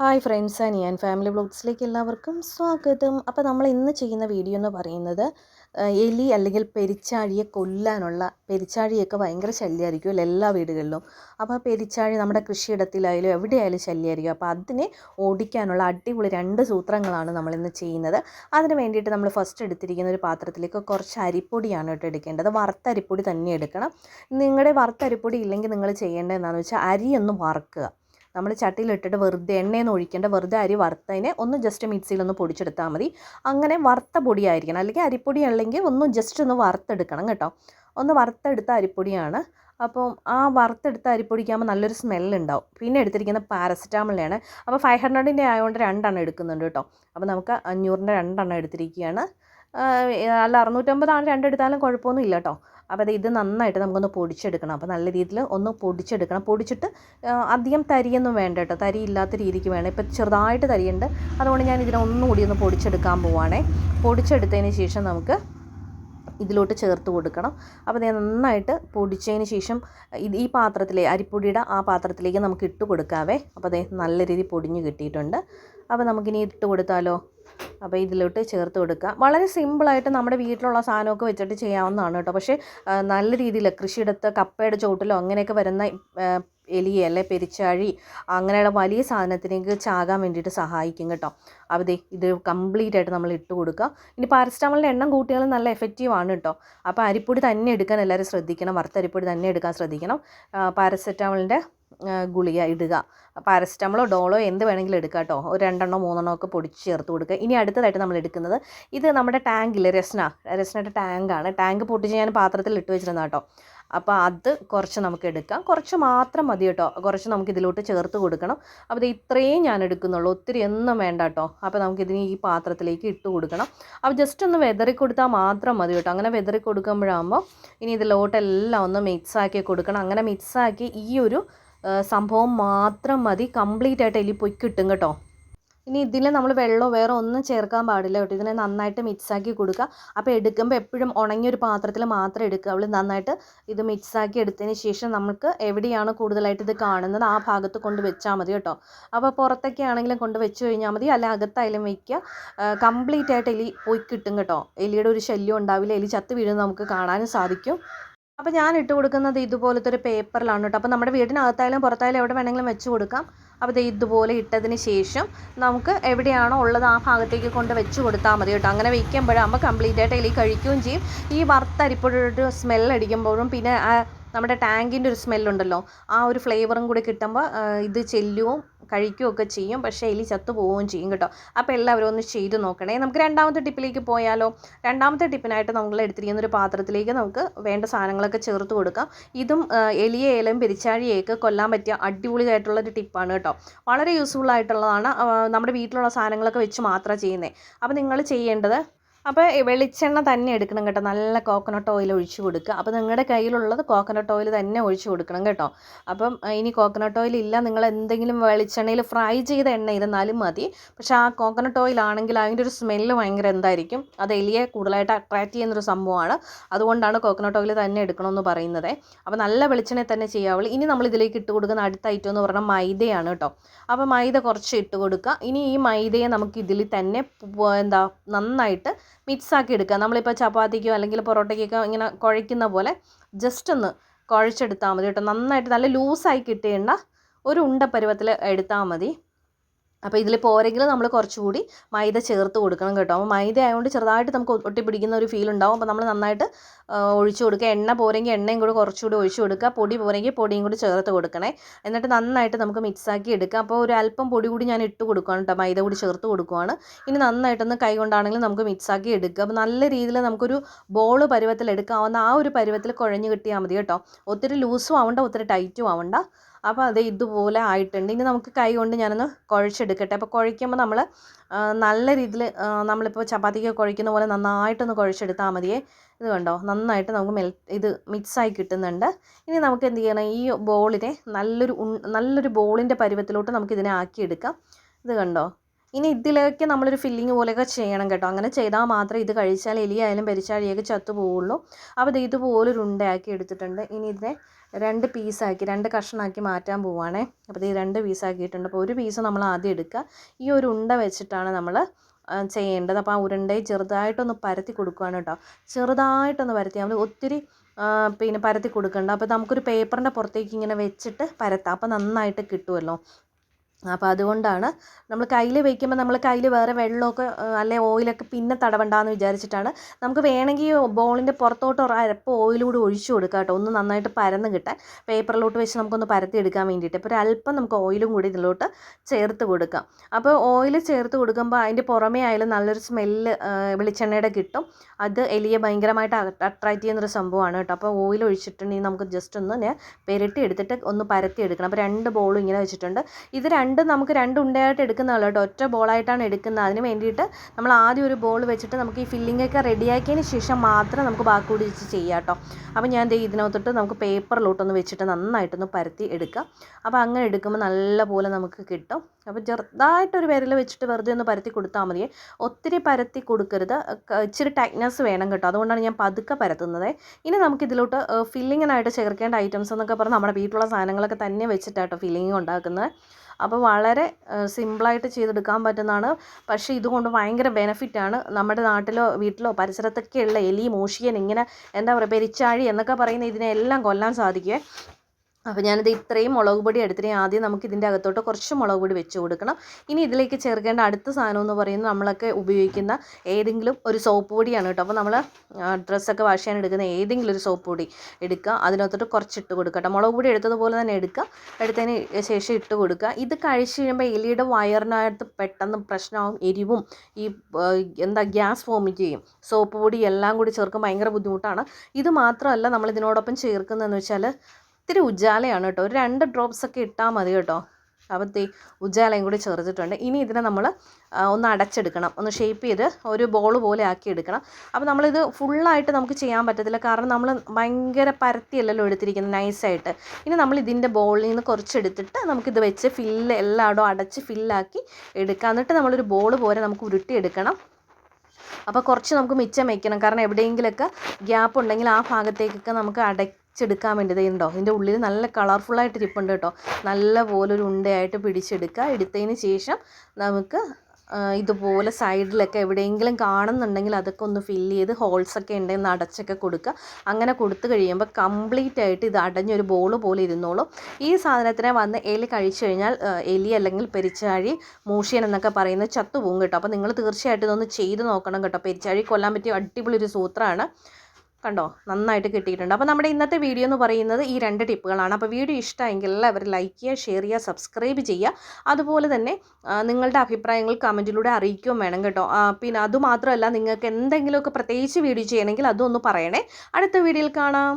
Hi friends and ഞാൻ family ബ്ലോഗ്സിലേക്ക് എല്ലാവർക്കും സ്വാഗതം. അപ്പോൾ നമ്മൾ ഇന്ന് ചെയ്യുന്ന വീഡിയോ എന്ന് പറയുന്നത് എലി അല്ലെങ്കിൽ പെരിച്ചാഴിയെ കൊല്ലാനുള്ള പെരിച്ചാഴിയൊക്കെ ഭയങ്കര ശല്യമായിരിക്കും എല്ലാ വീടുകളിലും. അപ്പോൾ പെരിച്ചാഴി നമ്മുടെ കൃഷിയിടത്തിലായാലും എവിടെയായാലും ശല്യമായിരിക്കും. അപ്പോൾ അതിനെ ഓടിക്കാനുള്ള അടിപൊളി രണ്ട് സൂത്രങ്ങളാണ് നമ്മൾ ഇന്ന് ചെയ്യുന്നത്. അതിന് വേണ്ടിയിട്ട് നമ്മൾ ഫസ്റ്റ് എടുത്തിരിക്കുന്ന ഒരു പാത്രത്തിലേക്ക് കുറച്ച് അരിപ്പൊടിയാണ് കേട്ടോ എടുക്കേണ്ടത്. വറുത്ത അരിപ്പൊടി തന്നെ എടുക്കണം. നിങ്ങളുടെ വറുത്ത അരിപ്പൊടി ഇല്ലെങ്കിൽ നിങ്ങൾ ചെയ്യേണ്ടത് എന്താണെന്ന് വെച്ചാൽ അരി ഒന്ന് വറുക്കുക. നമ്മൾ ചട്ടിയിലിട്ടിട്ട് വെറുതെ എണ്ണയൊന്നും ഒഴിക്കേണ്ട വെറുതെ അരി വറുത്തതിനെ ഒന്ന് ജസ്റ്റ് മിക്സിയിലൊന്ന് പൊടിച്ചെടുത്താൽ മതി. അങ്ങനെ വറുത്ത പൊടിയായിരിക്കണം. അല്ലെങ്കിൽ അരിപ്പൊടി അല്ലെങ്കിൽ ഒന്ന് ജസ്റ്റ് ഒന്ന് വറുത്തെടുക്കണം കേട്ടോ. ഒന്ന് വറുത്തെടുത്ത അരിപ്പൊടിയാണ്. അപ്പം ആ വറുത്തെടുത്ത അരിപ്പൊടിക്കാകുമ്പോൾ നല്ലൊരു സ്മെല്ലുണ്ടാവും പിന്നെ എടുത്തിരിക്കുന്ന പാരസെറ്റാമോളിനെയാണ് അപ്പോൾ ഫൈവ് ഹൺഡ്രഡിന്റെ ആയതുകൊണ്ട് രണ്ടെണ്ണം എടുക്കുന്നുണ്ട് കേട്ടോ. അപ്പോൾ നമുക്ക് അഞ്ഞൂറിന്റെ രണ്ടെണ്ണം എടുത്തിരിക്കുകയാണ്. അല്ല അറുന്നൂറ്റമ്പതാണ് രണ്ടെടുത്താലും കുഴപ്പമൊന്നും ഇല്ല കേട്ടോ. അപ്പോൾ ഇത് നന്നായിട്ട് നമുക്കൊന്ന് പൊടിച്ചെടുക്കണം. അപ്പോൾ നല്ല രീതിയിൽ ഒന്ന് പൊടിച്ചെടുക്കണം. പൊടിച്ചിട്ട് അധികം തരിയൊന്നും വേണ്ട കേട്ടോ. തരി ഇല്ലാത്ത രീതിക്ക് വേണം. ഇപ്പോൾ ചെറുതായിട്ട് തരിയുണ്ട്. അതുകൊണ്ട് ഞാൻ ഇതിനെ ഒന്നുകൂടി ഒന്ന് പൊടിച്ചെടുക്കാൻ പോവുകയാണേ പൊടിച്ചെടുത്തതിന് ശേഷം നമുക്ക് ഇതിലോട്ട് ചേർത്ത് കൊടുക്കണം. അപ്പോൾ ഞാൻ നന്നായിട്ട് പൊടിച്ചതിന് ശേഷം ഇത് ഈ പാത്രത്തിലെ അരിപ്പൊടിയുടെ ആ പാത്രത്തിലേക്ക് നമുക്ക് ഇട്ട് കൊടുക്കാവേ. അപ്പോൾ അതേ നല്ല രീതിയിൽ പൊടിഞ്ഞ് കിട്ടിയിട്ടുണ്ട്. അപ്പോൾ നമുക്കിനി ഇട്ട് കൊടുത്താലോ? അപ്പോൾ ഇതിലോട്ട് ചേർത്ത് കൊടുക്കുക. വളരെ സിമ്പിളായിട്ട് നമ്മുടെ വീട്ടിലുള്ള സാധനമൊക്കെ വെച്ചിട്ട് ചെയ്യാവുന്നതാണ് കേട്ടോ. പക്ഷേ നല്ല രീതിയിൽ കൃഷിയിടത്ത് കപ്പയുടെ ചോട്ടിലോ അങ്ങനെയൊക്കെ വരുന്ന എലിയെ അല്ലെ പെരിച്ചാഴി അങ്ങനെയുള്ള വലിയ സാധനത്തിനേക്ക് ചാകാൻ വേണ്ടിയിട്ട് സഹായിക്കും കേട്ടോ. അപ്പോൾ ഇത് കംപ്ലീറ്റ് ആയിട്ട് നമ്മൾ ഇട്ട് കൊടുക്കുക. ഇനി പാരസ്റ്റാമോളിന്റെ എണ്ണം കൂട്ടിയാലും നല്ല എഫക്റ്റീവ് ആണ് കേട്ടോ. അപ്പോൾ അരിപ്പൊടി തന്നെ എടുക്കാൻ എല്ലാവരും ശ്രദ്ധിക്കണം. വറുത്ത അരിപ്പൊടി തന്നെ എടുക്കാൻ ശ്രദ്ധിക്കണം. പാരസെറ്റാമോളിന്റെ ഗുളിക ഇടുക. പാരസെറ്റമോളോ ഡോളോ എന്ത് വേണമെങ്കിലും എടുക്കാം കേട്ടോ ഒരു രണ്ടെണ്ണോ മൂന്നെണ്ണോ ഒക്കെ പൊടിച്ച് ചേർത്ത് കൊടുക്കുക. ഇനി അടുത്തതായിട്ട് നമ്മൾ എടുക്കുന്നത് ഇത് നമ്മുടെ ടാങ്കിൽ രസ്ന. രസ്നയുടെ ടാങ്കാണ് ടാങ്ക് പൊട്ടിച്ച് ഞാൻ പാത്രത്തിൽ ഇട്ട് വെച്ചിരുന്ന കേട്ടോ അപ്പോൾ അത് കുറച്ച് നമുക്ക് എടുക്കാം. കുറച്ച് മാത്രം മതി കേട്ടോ കുറച്ച് നമുക്ക് ഇതിലോട്ട് ചേർത്ത് കൊടുക്കണം. അപ്പോൾ ഇത് ഇത്രയും ഞാൻ എടുക്കുന്നുള്ളൂ. ഒത്തിരി ഒന്നും വേണ്ട കേട്ടോ അപ്പോൾ നമുക്കിതിന് ഈ പാത്രത്തിലേക്ക് ഇട്ട് കൊടുക്കണം. അപ്പോൾ ജസ്റ്റ് ഒന്ന് വെതറി കൊടുത്താൽ മാത്രം മതി കേട്ടോ അങ്ങനെ വെതറി കൊടുക്കുമ്പോഴാകുമ്പോൾ ഇനി ഇതിലോട്ടെല്ലാം ഒന്ന് മിക്സാക്കി കൊടുക്കണം. അങ്ങനെ മിക്സാക്കി ഈ ഒരു സംഭവം മാത്രം മതി. കംപ്ലീറ്റ് ആയിട്ട് അതിൽ പൊയ്ക്ക് കിട്ടും കേട്ടോ. ഇനി ഇതിൽ നമ്മൾ വെള്ളമോ വേറെ ഒന്നും ചേർക്കാൻ പാടില്ല കേട്ടോ. ഇതിനെ നന്നായിട്ട് മിക്സാക്കി കൊടുക്കുക അപ്പോൾ എടുക്കുമ്പോൾ എപ്പോഴും ഉണങ്ങിയൊരു പാത്രത്തിൽ മാത്രം എടുക്കുക. അവൾ നന്നായിട്ട് ഇത് മിക്സാക്കി എടുത്തതിന് ശേഷം നമുക്ക് എവിടെയാണ് കൂടുതലായിട്ട് ഇത് കാണുന്നത് ആ ഭാഗത്ത് കൊണ്ട് വെച്ചാൽ മതി കേട്ടോ. അപ്പോൾ പുറത്തൊക്കെ ആണെങ്കിലും കൊണ്ട് വെച്ച് കഴിഞ്ഞാൽ മതി. അല്ല അകത്തായാലും വയ്ക്കുക കംപ്ലീറ്റ് ആയിട്ട് എലി പോയി കിട്ടും കേട്ടോ. എലിയുടെ ഒരു ശല്യം ഉണ്ടാവില്ല. എലി ചത്ത് വീഴുന്നത് നമുക്ക് കാണാനും സാധിക്കും. അപ്പോൾ ഞാൻ ഇട്ട് കൊടുക്കുന്നത് ഇതുപോലത്തെ ഒരു പേപ്പറിലാണ് കേട്ടോ. അപ്പോൾ നമ്മുടെ വീടിനകത്തായാലും പുറത്തായാലും എവിടെ വേണമെങ്കിലും വെച്ച് കൊടുക്കാം. അപ്പോൾ ദേ ഇതുപോലെ ഇട്ടതിന് ശേഷം നമുക്ക് എവിടെയാണോ ഉള്ളത് ആ ഭാഗത്തേക്ക് കൊണ്ട് വെച്ച് കൊടുത്താൽ മതി കേട്ടോ. അങ്ങനെ വയ്ക്കുമ്പോഴാകുമ്പോൾ കംപ്ലീറ്റ് ആയിട്ട് എലി കഴിക്കുകയും ചെയ്യും. ഈ വറുത്തരിപ്പൊടിയുടെ ഒരു സ്മെൽ അടിക്കുമ്പോഴും പിന്നെ നമ്മുടെ ടാങ്കിന്റെ ഒരു സ്മെല്ലുണ്ടല്ലോ ആ ഒരു ഫ്ലേവറും കൂടി കിട്ടുമ്പോൾ ഇത് ചെല്ലുകയും കഴിക്കുകയൊക്കെ ചെയ്യും. പക്ഷേ എലി ചത്തു പോവുകയും ചെയ്യും കേട്ടോ. അപ്പോൾ എല്ലാവരും ഒന്ന് ചെയ്ത് നോക്കണേ. നമുക്ക് രണ്ടാമത്തെ ടിപ്പിലേക്ക് പോയാലോ? രണ്ടാമത്തെ ടിപ്പിനായിട്ട് നമ്മൾ എടുത്തിരിക്കുന്ന ഒരു പാത്രത്തിലേക്ക് നമുക്ക് വേണ്ട സാധനങ്ങളൊക്കെ ചേർത്ത് കൊടുക്കാം. ഇതും എലിയെ ഏലം പെരിച്ചാഴിയൊക്കെ കൊല്ലാൻ പറ്റിയ അടിപൊളിയായിട്ടുള്ള ഒരു ടിപ്പാണ് കേട്ടോ. വളരെ യൂസ്ഫുൾ ആയിട്ടുള്ളതാണ് നമ്മുടെ വീട്ടിലുള്ള സാധനങ്ങളൊക്കെ വെച്ച് മാത്രമേ ചെയ്യുന്നത് അപ്പോൾ നിങ്ങൾ ചെയ്യേണ്ടത് അപ്പോൾ വെളിച്ചെണ്ണ തന്നെ എടുക്കണം കേട്ടോ. നല്ല കോക്കനട്ട് ഓയിൽ ഒഴിച്ച് കൊടുക്കുക. അപ്പോൾ നിങ്ങളുടെ കയ്യിലുള്ളത് കോക്കനട്ട് ഓയിൽ തന്നെ ഒഴിച്ച് കൊടുക്കണം കേട്ടോ. അപ്പം ഇനി കോക്കനട്ട് ഓയിൽ ഇല്ല. നിങ്ങൾ എന്തെങ്കിലും വെളിച്ചെണ്ണയിൽ ഫ്രൈ ചെയ്ത എണ്ണ ഇരുന്നാലും മതി. പക്ഷേ ആ കോക്കനട്ട് ഓയിൽ ആണെങ്കിൽ അതിന്റെ ഒരു സ്മെല്ല് ഭയങ്കര എന്തായിരിക്കും? അത് എലിയെ കൂടുതലായിട്ട് അട്രാക്റ്റ് ചെയ്യുന്നൊരു സംഭവമാണ്. അതുകൊണ്ടാണ് കോക്കനട്ട് ഓയിൽ തന്നെ എടുക്കണമെന്ന് പറയുന്നത്. അപ്പോൾ നല്ല വെളിച്ചെണ്ണ തന്നെ ചെയ്യാവുള്ളൂ. ഇനി നമ്മൾ ഇതിലേക്ക് ഇട്ട് കൊടുക്കുന്ന അടുത്ത ഐറ്റം എന്ന് പറഞ്ഞാൽ മൈദയാണ് കേട്ടോ. അപ്പോൾ മൈദ കുറച്ച് ഇട്ട് കൊടുക്കുക. ഇനി ഈ മൈദയെ നമുക്ക് ഇതിൽ തന്നെ എന്താ നന്നായിട്ട് മിക്സ് ആക്കി എടുക്കുക. നമ്മളിപ്പോൾ ചപ്പാത്തിക്കോ അല്ലെങ്കിൽ പൊറോട്ടയ്ക്കൊക്കെ ഇങ്ങനെ കുഴയ്ക്കുന്ന പോലെ ജസ്റ്റ് ഒന്ന് കുഴച്ചെടുത്താൽ മതി കേട്ടോ. നന്നായിട്ട് നല്ല ലൂസായി കിട്ടേണ്ട ഒരു ഉണ്ട പരുവത്തിൽ എടുത്താൽ മതി. അപ്പോൾ ഇതിൽ പോരെങ്കിൽ നമ്മൾ കുറച്ചുകൂടി മൈദ ചേർത്ത് കൊടുക്കണം കേട്ടോ. അപ്പോൾ മൈദ ആയതുകൊണ്ട് ചെറുതായിട്ട് നമുക്ക് ഒട്ടിപ്പിടിക്കുന്ന ഒരു ഫീൽ ഉണ്ടാവും. അപ്പോൾ നമ്മൾ നന്നായിട്ട് ഒഴിച്ചു കൊടുക്കുക. എണ്ണ പോരെങ്കിൽ എണ്ണയും കൂടി കുറച്ചുകൂടി ഒഴിച്ചു കൊടുക്കുക. പൊടി പോരെങ്കിൽ പൊടിയും കൂടി ചേർത്ത് കൊടുക്കണേ. എന്നിട്ട് നന്നായിട്ട് നമുക്ക് മിക്സാക്കി എടുക്കാം. അപ്പോൾ ഒരു അല്പം പൊടി കൂടി ഞാൻ ഇട്ട് കൊടുക്കുകയാണ് കേട്ടോ. മൈദ കൂടി ചേർത്ത് കൊടുക്കുകയാണ് ഇനി നന്നായിട്ടൊന്ന് കൈ കൊണ്ടാണെങ്കിലും നമുക്ക് മിക്സാക്കി എടുക്കുക അപ്പോൾ നല്ല രീതിയിൽ നമുക്കൊരു ബോൾ പരുവത്തിൽ എടുക്കാവുന്ന ആ ഒരു പരുവത്തിൽ കുഴഞ്ഞ് കിട്ടിയാൽ മതി കേട്ടോ. ഒത്തിരി ലൂസും ആവണ്ട ഒത്തിരി ടൈറ്റും ആവണ്ട. അപ്പോൾ അത് ഇതുപോലെ ആയിട്ടുണ്ട്. ഇനി നമുക്ക് കൈ കൊണ്ട് ഞാനൊന്ന് കുഴച്ചെടുക്കട്ടെ. അപ്പോൾ കുഴയ്ക്കുമ്പോൾ നമ്മൾ നല്ല രീതിയിൽ നമ്മളിപ്പോൾ ചപ്പാത്തിക്ക് കുഴയ്ക്കുന്ന പോലെ നന്നായിട്ടൊന്ന് കുഴച്ചെടുത്താൽ മതിയേ. ഇത് കണ്ടോ? നന്നായിട്ട് നമുക്ക് മെൽ ഇത് മിക്സായി കിട്ടുന്നുണ്ട്. ഇനി നമുക്ക് എന്ത് ചെയ്യണം? ഈ ബോളിനെ നല്ലൊരു നല്ലൊരു ബോളിന്റെ പരുവത്തിലോട്ട് നമുക്കിതിനെ ആക്കിയെടുക്കാം. ഇത് കണ്ടോ? ഇനി ഇതിലേക്ക് നമ്മളൊരു ഫില്ലിങ് പോലെയൊക്കെ ചെയ്യണം കേട്ടോ. അങ്ങനെ ചെയ്താൽ മാത്രമേ ഇത് കഴിച്ചാൽ എലിയായാലും പെരിച്ചാഴിയൊക്കെ ചത്തു പോവുള്ളൂ. അപ്പോൾ ഇത് ഇതുപോലൊരു ഉണ്ടയാക്കി എടുത്തിട്ടുണ്ട്. ഇനി ഇതിനെ രണ്ട് പീസാക്കി രണ്ട് കഷ്ണമാക്കി മാറ്റാൻ പോവുകയാണേ. അപ്പോൾ ഇത് രണ്ട് പീസാക്കിയിട്ടുണ്ട് അപ്പോൾ ഒരു പീസ് നമ്മൾ ആദ്യം എടുക്കുക. ഈ ഒരു ഉണ്ട വെച്ചിട്ടാണ് നമ്മൾ ചെയ്യേണ്ടത്. അപ്പോൾ ആ ഉരുണ്ടയെ ചെറുതായിട്ടൊന്ന് പരത്തി കൊടുക്കുകയാണ് കേട്ടോ. ചെറുതായിട്ടൊന്ന് പരത്തി നമ്മൾ ഒത്തിരി പിന്നെ പരത്തി കൊടുക്കണ്ട. അപ്പോൾ നമുക്കൊരു പേപ്പറിന്റെ പുറത്തേക്ക് ഇങ്ങനെ വെച്ചിട്ട് പരത്താം. അപ്പോൾ നന്നായിട്ട് കിട്ടുമല്ലോ. അപ്പോൾ അതുകൊണ്ടാണ് നമ്മൾ കയ്യിൽ വയ്ക്കുമ്പോൾ നമ്മൾ കയ്യിൽ വേറെ വെള്ളമൊക്കെ അല്ലെ ഓയിലൊക്കെ പിന്നെ തടവണ്ടാന്ന് വിചാരിച്ചിട്ടാണ്. നമുക്ക് വേണമെങ്കിൽ ബോളിന്റെ പുറത്തോട്ട് അരപ്പ് ഓയിൽ കൂടി ഒഴിച്ചു കൊടുക്കാം കേട്ടോ. ഒന്ന് നന്നായിട്ട് പരന്ന് കിട്ടാൻ. പേപ്പറിലോട്ട് വെച്ച് നമുക്കൊന്ന് പരത്തി എടുക്കാൻ വേണ്ടിയിട്ട്. അപ്പോൾ അല്പം നമുക്ക് ഓയിലും കൂടി ഇതിലോട്ട് ചേർത്ത് കൊടുക്കാം. അപ്പോൾ ഓയിൽ ചേർത്ത് കൊടുക്കുമ്പോൾ അതിന്റെ പുറമേ ആയാലും നല്ലൊരു സ്മെല്ല് വെളിച്ചെണ്ണയുടെ കിട്ടും. അത് എലിയെ ഭയങ്കരമായിട്ട് അട്രാക്റ്റ് ചെയ്യുന്നൊരു സംഭവമാണ് കേട്ടോ. അപ്പോൾ ഓയിൽ ഒഴിച്ചിട്ടുണ്ടെങ്കിൽ നമുക്ക് ജസ്റ്റ് ഒന്ന് പെരട്ടി എടുത്തിട്ട് ഒന്ന് പരത്തി എടുക്കണം. അപ്പോൾ രണ്ട് ബോളും ഇങ്ങനെ വെച്ചിട്ടുണ്ട്. ഇത് രണ്ട് നമുക്ക് രണ്ട് ഉണ്ടയായിട്ട് എടുക്കുന്നതല്ല? കേട്ടോ ഒറ്റ ബോളായിട്ടാണ് എടുക്കുന്നത്. അതിന് വേണ്ടിയിട്ട് നമ്മൾ ആദ്യം ഒരു ബോൾ വെച്ചിട്ട് നമുക്ക് ഈ ഫില്ലിംഗ് ഒക്കെ റെഡിയാക്കിയതിന് ശേഷം മാത്രം നമുക്ക് ബാക്കി കൂടി വെച്ച് ചെയ്യാം കേട്ടോ. അപ്പോൾ ഞാൻ ദേ ഇതിനകത്തോട്ട് നമുക്ക് പേപ്പറിലോട്ടൊന്ന് വെച്ചിട്ട് നന്നായിട്ടൊന്ന് പരത്തി എടുക്കാം. അപ്പോൾ അങ്ങനെ എടുക്കുമ്പോൾ നല്ല പോലെ നമുക്ക് കിട്ടും. അപ്പോൾ ചെറുതായിട്ടൊരു വിരൽ വെച്ചിട്ട് വെറുതെ ഒന്ന് പരത്തി കൊടുത്താൽ മതി. ഒത്തിരി പരത്തി കൊടുക്കരുത്. ഇച്ചിരി ടൈറ്റ്നസ് വേണം കേട്ടോ. അതുകൊണ്ടാണ് ഞാൻ പതുക്കെ പരത്തുന്നത്. ഇനി നമുക്ക് ഇതിലോട്ട് ഫില്ലിങ്ങിനായിട്ട് ചേർക്കേണ്ട ഐറ്റംസ് എന്നൊക്കെ പറഞ്ഞാൽ നമ്മുടെ വീട്ടിലുള്ള സാധനങ്ങളൊക്കെ തന്നെ വെച്ചിട്ടാട്ടോ ഫില്ലിങ് ഉണ്ടാക്കുന്നത്. അപ്പോൾ വളരെ സിമ്പിളായിട്ട് ചെയ്തെടുക്കാൻ പറ്റുന്നതാണ്. പക്ഷേ ഇതുകൊണ്ട് ഭയങ്കര ബെനഫിറ്റാണ്. നമ്മുടെ നാട്ടിലോ വീട്ടിലോ പരിസരത്തൊക്കെയുള്ള എലി മൂഷിയൻ ഇങ്ങനെ എന്താ പറയുക പെരിച്ചാഴി എന്നൊക്കെ പറയുന്ന ഇതിനെല്ലാം കൊല്ലാൻ സാധിക്കുമേ അപ്പോൾ ഞാനിത് ഇത്രയും മുളക് പൊടി എടുത്തിട്ട് ആദ്യം നമുക്ക് ഇതിന്റെ അകത്തോട്ട് കുറച്ച് മുളക് പൊടി വെച്ച് കൊടുക്കണം. ഇനി ഇതിലേക്ക് ചേർക്കേണ്ട അടുത്ത സാധനം എന്ന് പറയുന്നത് നമ്മളൊക്കെ ഉപയോഗിക്കുന്ന ഏതെങ്കിലും ഒരു സോപ്പ് പൊടിയാണ് കേട്ടോ. അപ്പോൾ നമ്മൾ ഡ്രസ്സൊക്കെ വാഷ് ചെയ്യാൻ എടുക്കുന്ന ഏതെങ്കിലും ഒരു സോപ്പ് പൊടി എടുക്കുക. അതിനകത്തോട്ട് കുറച്ച് ഇട്ട് കൊടുക്കുക കേട്ടോ മുളക് പൊടി എടുത്തതുപോലെ തന്നെ എടുക്കുക. എടുത്തതിന് ശേഷം ഇട്ട് കൊടുക്കുക. ഇത് കഴിച്ച് കഴിയുമ്പോൾ എലിയുടെ വയറിനകത്ത് പെട്ടെന്ന് പ്രശ്നമാവും എരിവും ഈ എന്താ ഗ്യാസ് വോമിറ്റ് ചെയ്യും. സോപ്പ് പൊടി എല്ലാം കൂടി ചേർക്കാൻ ഭയങ്കര ബുദ്ധിമുട്ടാണ്. ഇത് മാത്രമല്ല നമ്മൾ ഇതിനോടൊപ്പം ചേർക്കുന്നതെന്ന് വെച്ചാൽ ഇത്തിരി ഉജാലയാണ് കേട്ടോ. ഒരു രണ്ട് ഡ്രോപ്സ് ഒക്കെ ഇട്ടാൽ മതി കേട്ടോ. അപ്പോൾ തീ ഉജാലയും കൂടി ചേർത്തിട്ടുണ്ട്. ഇനി ഇതിനെ നമ്മൾ ഒന്ന് അടച്ചെടുക്കണം. ഒന്ന് ഷേപ്പ് ചെയ്ത് ഒരു ബോൾ പോലെ ആക്കി എടുക്കണം. അപ്പോൾ നമ്മളിത് ഫുള്ളായിട്ട് നമുക്ക് ചെയ്യാൻ പറ്റത്തില്ല. കാരണം നമ്മൾ ഭയങ്കര പരത്തിയല്ലല്ലോ എടുത്തിരിക്കുന്നത് നൈസായിട്ട് ഇനി നമ്മൾ ഇതിന്റെ ബോളിൽ നിന്ന് കുറച്ചെടുത്തിട്ട് നമുക്കിത് വെച്ച് ഫില്ല് എല്ലായിടവും അടച്ച് ഫില്ലാക്കി എടുക്കാം. എന്നിട്ട് നമ്മളൊരു ബോൾ പോലെ നമുക്ക് ഉരുട്ടിയെടുക്കണം. അപ്പോൾ കുറച്ച് നമുക്ക് മിച്ചം വയ്ക്കണം കാരണം എവിടെയെങ്കിലൊക്കെ ഗ്യാപ്പ് ഉണ്ടെങ്കിൽ ആ ഭാഗത്തേക്കൊക്കെ നമുക്ക് അടച്ചെടുക്കാൻ വേണ്ടി ഉണ്ടോ ഇതിന്റെ ഉള്ളിൽ നല്ല കളർഫുള്ളായിട്ട് ഇരിപ്പുണ്ട് കേട്ടോ. നല്ല പോലെ ഒരു ഉണ്ടയായിട്ട് പിടിച്ചെടുക്കുക. എടുത്തതിന് ശേഷം നമുക്ക് ഇതുപോലെ സൈഡിലൊക്കെ എവിടെയെങ്കിലും കാണുന്നുണ്ടെങ്കിൽ അതൊക്കെ ഒന്ന് ഫില്ല് ചെയ്ത് ഹോൾസൊക്കെ ഉണ്ടെങ്കിൽ അടച്ചൊക്കെ കൊടുക്കുക. അങ്ങനെ കൊടുത്തു കഴിയുമ്പോൾ കംപ്ലീറ്റ് ആയിട്ട് ഇത് അടഞ്ഞൊരു ബോൾ പോലെ ഇരുന്നോളും. ഈ സാധനത്തിനെ വന്ന് എലി കഴിച്ചു കഴിഞ്ഞാൽ എലി അല്ലെങ്കിൽ പെരിച്ചാഴി മൂഷ്യൻ എന്നൊക്കെ പറയുന്ന ചത്തുപോകും കേട്ടോ. അപ്പോൾ നിങ്ങൾ തീർച്ചയായിട്ടും ഇതൊന്ന് ചെയ്ത് നോക്കണം കേട്ടോ. പെരിച്ചാഴി കൊല്ലാൻ പറ്റിയ അടിപൊളി ഒരു സൂത്രമാണ്. കണ്ടോ? നന്നായിട്ട് കിട്ടിയിട്ടുണ്ട്. അപ്പോൾ നമ്മുടെ ഇന്നത്തെ വീഡിയോ എന്ന് പറയുന്നത് ഈ രണ്ട് ടിപ്പുകളാണ്. അപ്പോൾ വീഡിയോ ഇഷ്ടമെങ്കിൽ എല്ലാവരും ലൈക്ക് ചെയ്യുക ഷെയർ ചെയ്യുക സബ്സ്ക്രൈബ് ചെയ്യുക. അതുപോലെ തന്നെ നിങ്ങളുടെ അഭിപ്രായങ്ങൾ കമന്റിലൂടെ അറിയിക്കുകയും വേണം കേട്ടോ. പിന്നെ അതുമാത്രമല്ല നിങ്ങൾക്ക് എന്തെങ്കിലുമൊക്കെ പ്രത്യേകിച്ച് വീഡിയോ ചെയ്യണമെങ്കിൽ അതൊന്ന് പറയണേ. അടുത്ത വീഡിയോയിൽ കാണാം.